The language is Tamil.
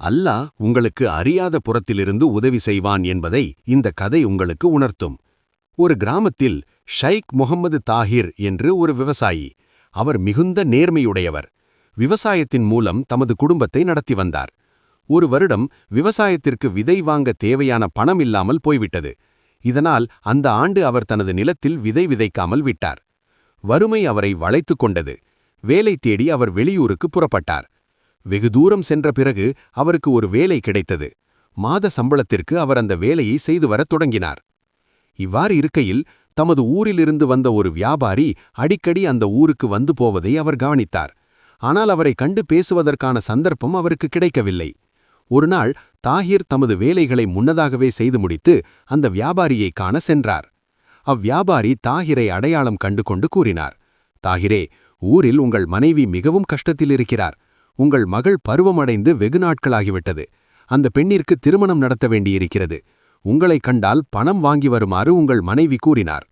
அல்லாஹ் உங்களுக்கு அறியாத புறத்திலிருந்து உதவி செய்வான் என்பதை இந்த கதை உங்களுக்கு உணர்த்தும். ஒரு கிராமத்தில் ஷைக் முகமது தாஹிர் என்று ஒரு விவசாயி அவர் மிகுந்த நேர்மையுடையவர். விவசாயத்தின் மூலம் தமது குடும்பத்தை நடத்தி வந்தார். ஒரு வருடம் விவசாயத்திற்கு விதை வாங்க தேவையான பணம் இல்லாமல் போய்விட்டது. இதனால் அந்த ஆண்டு அவர் தனது நிலத்தில் விதை விதைக்காமல் விட்டார். வறுமை அவரை வளைத்துக் கொண்டது. வேலை தேடி அவர் வெளியூருக்கு புறப்பட்டார். வெகு தூரம் சென்ற பிறகு அவருக்கு ஒரு வேலை கிடைத்தது. மாத சம்பளத்திற்கு அவர் அந்த வேலையை செய்து வரத் தொடங்கினார். இவ்வாறு இருக்கையில் தமது ஊரிலிருந்து வந்த ஒரு வியாபாரி அடிக்கடி அந்த ஊருக்கு வந்து போவதை அவர் கவனித்தார். ஆனால் அவரை கண்டு பேசுவதற்கான சந்தர்ப்பம் அவருக்கு கிடைக்கவில்லை. ஒருநாள் தாஹிர் தமது வேலைகளை முன்னதாகவே செய்து முடித்து அந்த வியாபாரியை காண சென்றார். அவ்வியாபாரி தாகிரை அடையாளம் கண்டு கொண்டு கூறினார் தாகிரே ஊரில் உங்கள் மனைவி மிகவும் கஷ்டத்தில் இருக்கிறார். உங்கள் மகள் பருவமடைந்து வெகு நாட்களாகிவிட்டது. அந்த பெண்ணிற்கு திருமணம் நடத்த வேண்டியிருக்கிறது. உங்களைக் கண்டால் பணம் வாங்கி வருமாறு உங்கள் மனைவி கூறினார்.